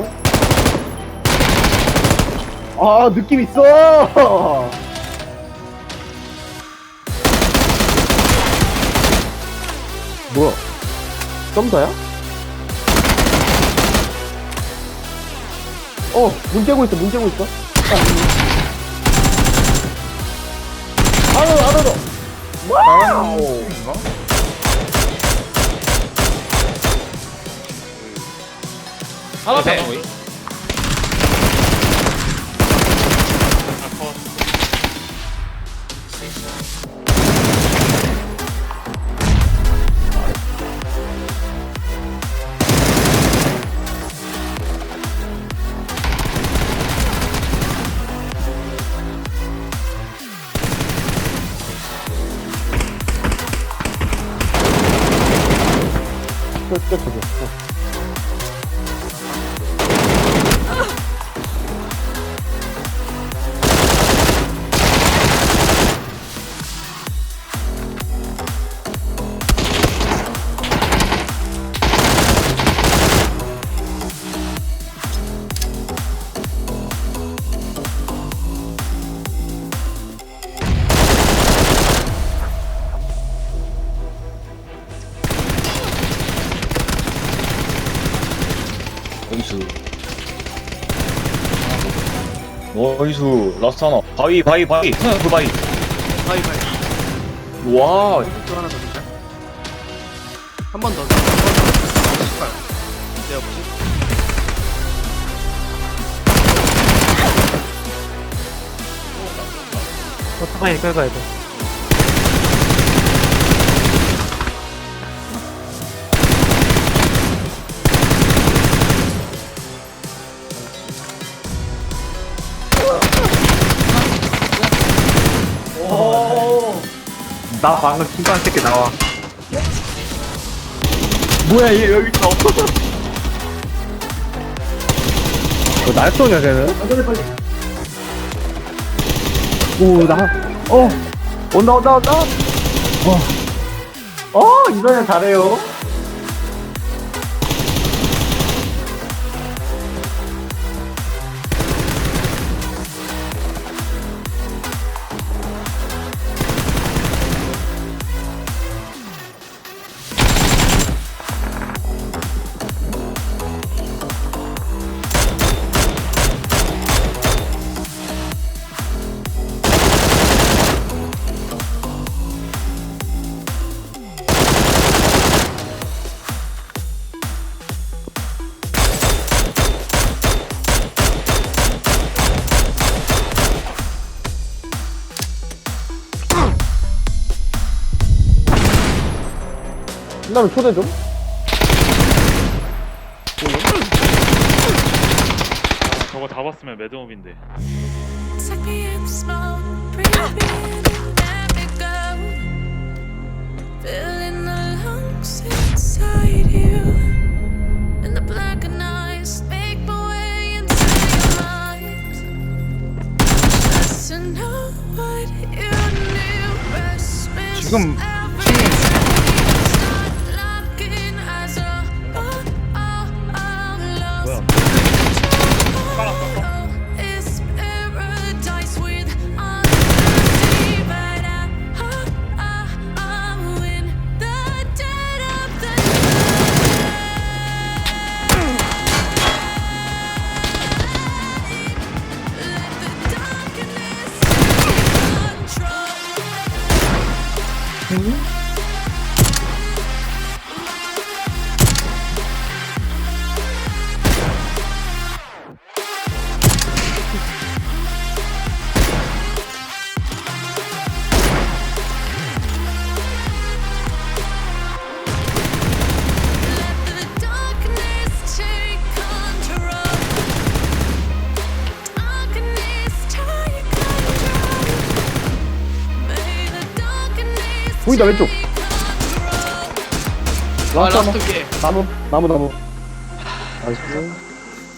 있어? 아 느낌 있어. 뭐야? 점사야? 어, 문 깨고 있어, 문 깨고 있어. 아우, 아우, 아우. 와우. 하나 더. 네. 끝, 끝, 끝. 나이스 나이스 라스트 하나 바위 바위 바위 하나 그 바위 바이 바이. 와 또 하나 더 주자. 한 번 더. 한 번 더. 네 없지. 오토바이 끌고 가야 돼. 나 방금 신발 새끼 나와. 뭐야 얘 여기 있어. 어, 날 쏘냐, 쟤는? 오, 나, 어, 온다, 온다, 온다. 어, 어, 이번엔 잘해요. 신라면 초대 좀? 아, 저거 잡았으면 매드몹인데. Suck me in the smoke, breathe me in and let me go. Filling the lungs inside you, and the blackened eyes make my way into your mind. Just to know what you knew, restless 지금 hmm 보인다 왼쪽 아, 라스트 라스트 게 나무 나무 나무 나이스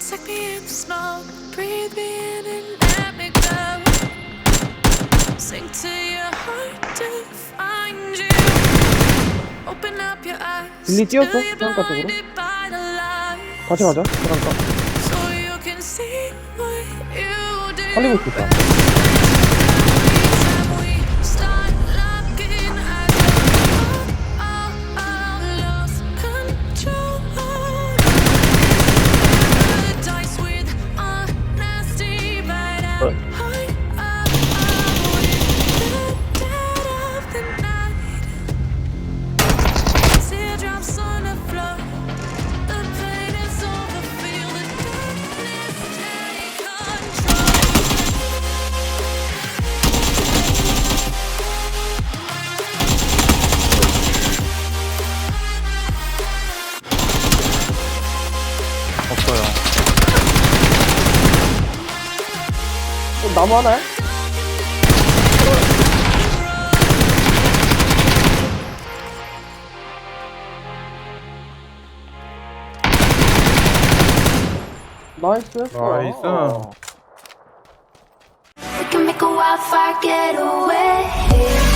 Suck me in the smoke, breathe me in and let me go. Sink to your heart to find you. Open up your eyes. 빌리 뛰었어? till you're 잠깐 쪽으로. blinded by the light, 같이 가자 잠깐 so you can see what you do. 살리고 싶다 나무 하나야? We can make a wildfire.